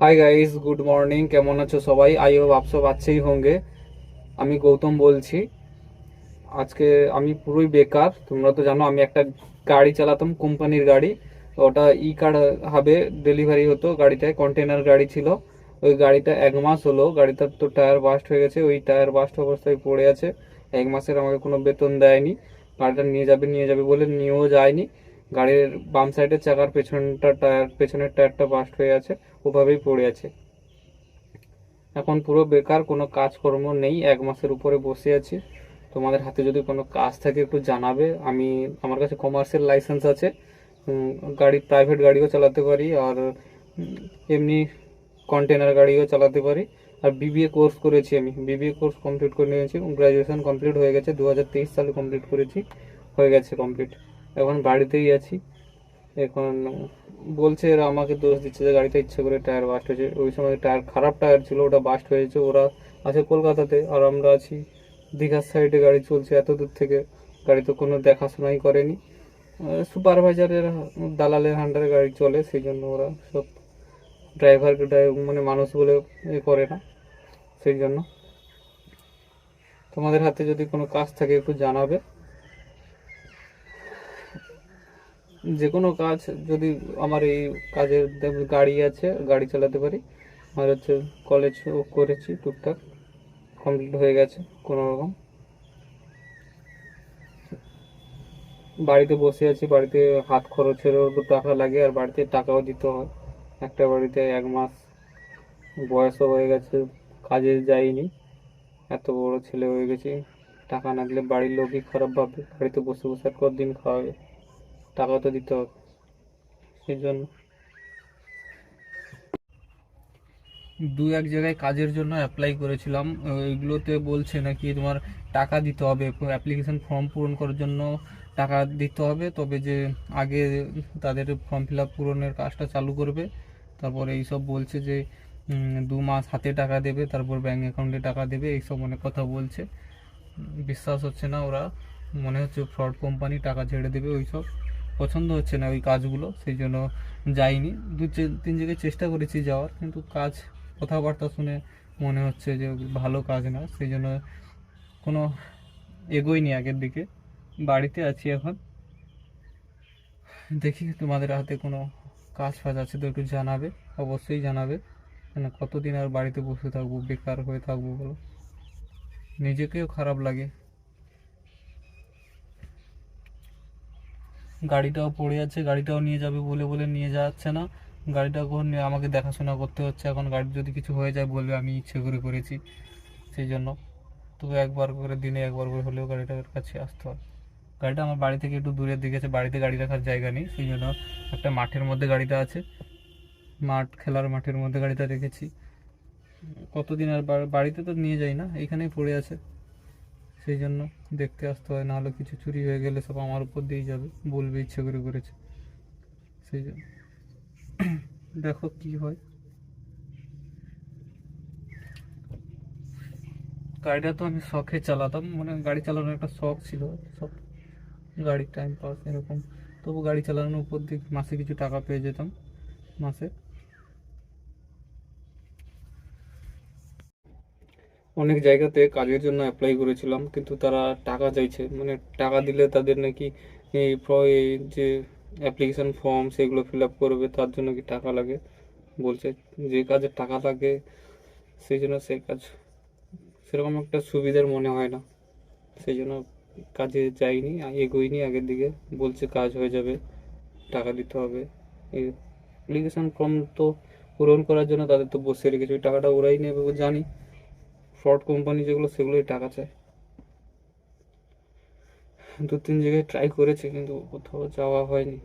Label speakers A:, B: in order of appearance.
A: Hi guys good morning কেমন আছো সবাই? আই হোপ আপ সব আছেই হোঙ্গে। আমি গৌতম বলছি। আজকে আমি পুরোই বেকার। তোমরা তো জানো, আমি একটা গাড়ি চালাতাম, কোম্পানির গাড়ি। ওটা ই কার হাবে ডেলিভারি হতো গাড়িটায় কন্টেনার গাড়ি ছিল। ওই গাড়িটা এক মাস হলো, গাড়িটার তো টায়ার বাস্ট হয়ে গেছে। ওই টায়ার বাস্ট অবস্থায় পড়ে আছে। এক মাসের আমাকে কোনো বেতন দেয়নি। গাড়িটা নিয়ে যাবে নিয়ে যাবে বলে নিয়েও যায়নি। গাড়ির বাম সাইডের চাকার পেছনটা টায়ার পেছনের টায়ারটা বাস্ট হয়ে আছে, ওভাবেই পড়ে আছে। এখন পুরো বেকার, কোনো কাজকর্ম নেই, এক মাসের উপরে বসে আছি। তোমাদের হাতে যদি কোনো কাজ থাকে একটু জানাবে। আমি, আমার কাছে কমার্শিয়াল লাইসেন্স আছে। গাড়ি প্রাইভেট গাড়িও চালাতে পারি আর এমনি কন্টেনার গাড়িও চালাতে পারি। আর বিবিএ কোর্স করেছি আমি। বিবিএ কোর্স কমপ্লিট করে নিয়েছি। গ্র্যাজুয়েশন কমপ্লিট হয়ে গেছে। দু হাজার তেইশ সালে কমপ্লিট করেছি। হয়ে গেছে কমপ্লিট এখন বাড়িতেই আছি। এখন বলছে এরা আমাকে দোষ দিচ্ছে যে গাড়িটা ইচ্ছে করে টায়ার বাস্ট হয়েছে। ওই সময় টায়ার খারাপ টায়ার ছিল, ওটা বাস্ট হয়েছে। ওরা আছে কলকাতাতে আর আমরা আছি দীঘার সাইডে গাড়ি চলছে এত দূর থেকে। গাড়ি তো কোনো দেখাশোনাই করেনি। সুপারভাইজারের দালালের হান্ডারে গাড়ি চলে সেই জন্য ওরা সব ড্রাইভারকে মানে মানুষ বলে এ করে না সেই জন্য তোমাদের হাতে যদি কোনো কাজ থাকে একটু জানাবে। যে কোনো কাজ যদি আমার এই কাজের গাড়ি আছে, গাড়ি চালাতে পারি। আর হচ্ছে কলেজ করেছি টুকটাক কমপ্লিট হয়ে গেছে কোনো রকম। বাড়িতে বসে আছি, বাড়িতে হাত খরচেরও টাকা লাগে, আর বাড়িতে টাকাও দিতে হয়। একটা বাড়িতে এক মাস বয়সও হয়ে গেছে, কাজে যাইনি। এত বড় ছেলে হয়ে গেছি। টাকা না দিলে বাড়ির লোকই খারাপ ভাববে বাড়িতে বসে বসে আর কতদিন খাওয়াবে? টাকা তো দিতে হবে। সেই জন্য। দু এক জায়গায় কাজের জন্য অ্যাপ্লাই করেছিলাম। ওইগুলোতে বলছে নাকি তোমার টাকা দিতে হবে। অ্যাপ্লিকেশন ফর্ম পূরণ করার জন্য টাকা দিতে হবে। তবে যে আগে তাদের ফর্ম ফিল আপ পূরণের কাজটা চালু করবে। তারপরে এইসব বলছে যে দু মাস হাতে টাকা দেবে, তারপর ব্যাঙ্ক অ্যাকাউন্টে টাকা দেবে। এইসব অনেক কথা বলছে। বিশ্বাস হচ্ছে না ওরা। মনে হচ্ছে ফ্রড কোম্পানি টাকা ছেড়ে দেবে ওইসব। পছন্দ হচ্ছে না ওই কাজগুলো, সেই জন্য যাইনি। দু তিন জায়গায় চেষ্টা করেছি যাওয়ার, কিন্তু কাজ, কথাবার্তা শুনে মনে হচ্ছে যে ভালো কাজ না, সেই জন্য কোনো এগোইনি আগের দিকে। বাড়িতে আছি এখন। দেখি তোমাদের হাতে কোনো কাজ ফাজ আছে তো একটু জানাবে, অবশ্যই জানাবে। মানে কতদিন আর বাড়িতে বসে থাকব, বেকার হয়ে থাকব বলো। নিজেকেও খারাপ লাগে। গাড়িটাও পড়ে আছে, গাড়িটাও নিয়ে যাবে বলে বলে নিয়ে যাচ্ছে না। গাড়িটা এখন আমাকে দেখাশোনা করতে হচ্ছে, এখন গাড়ির যদি কিছু হয়ে যায় বলবে আমি ইচ্ছে করে করেছি সেই জন্য। তবু একবার করে দিনে একবার করে হলেও গাড়িটার কাছে আসতে হয়। গাড়িটা আমার বাড়ি থেকে একটু দূরের দিকে আছে, বাড়িতে গাড়ি রাখার জায়গা নেই, সেই জন্য একটা মাঠের মধ্যে গাড়িটা আছে। মাঠ, খেলার মাঠের মধ্যে গাড়িটা রেখেছি। কতদিন আর বাড়িতে তো নিয়ে যাই না এইখানেই পড়ে আছে। সেই জন্য দেখতে আসতে হয়, নাহলে কিছু চুরি হয়ে গেলে সব আমার উপর দিয়েই যাবে, বলবে ইচ্ছে করে করেছে। সেই জন্য। দেখো কি হয়। গাড়িটা তো আমি শখে চালাতাম মানে গাড়ি চালানোর একটা শখ ছিল, সব গাড়ির টাইম পাস এরকম। তবু গাড়ি চালানোর উপর দিয়ে মাসে কিছু টাকা পেয়ে যেতাম, মাসে। অনেক জায়গাতে কাজের জন্য অ্যাপ্লাই করেছিলাম, কিন্তু তারা টাকা চাইছে। মানে টাকা দিলে তাদের নাকি এই যে অ্যাপ্লিকেশন ফর্ম সেগুলো ফিল আপ করবে, তার জন্য কি টাকা লাগে? বলছে যে কাজে টাকা লাগে, সেই জন্য সেই কাজ। সেরকম একটা সুবিধার মনে হয় না। সেই জন্য কাজে যাইনি এগোইনি আগের দিকে। বলছে কাজ হয়ে যাবে, টাকা দিতে হবে। এই অ্যাপ্লিকেশন ফর্ম তো পূরণ করার জন্য তাদের তো বসে রেখেছে, ওই টাকাটা ওরাই নেবে জানি। ফ্রড কোম্পানি যেগুলো সেগুলোই টাকা চায়। দু তিন জায়গায় ট্রাই করেছে কিন্তু কোথাও যাওয়া হয়নি।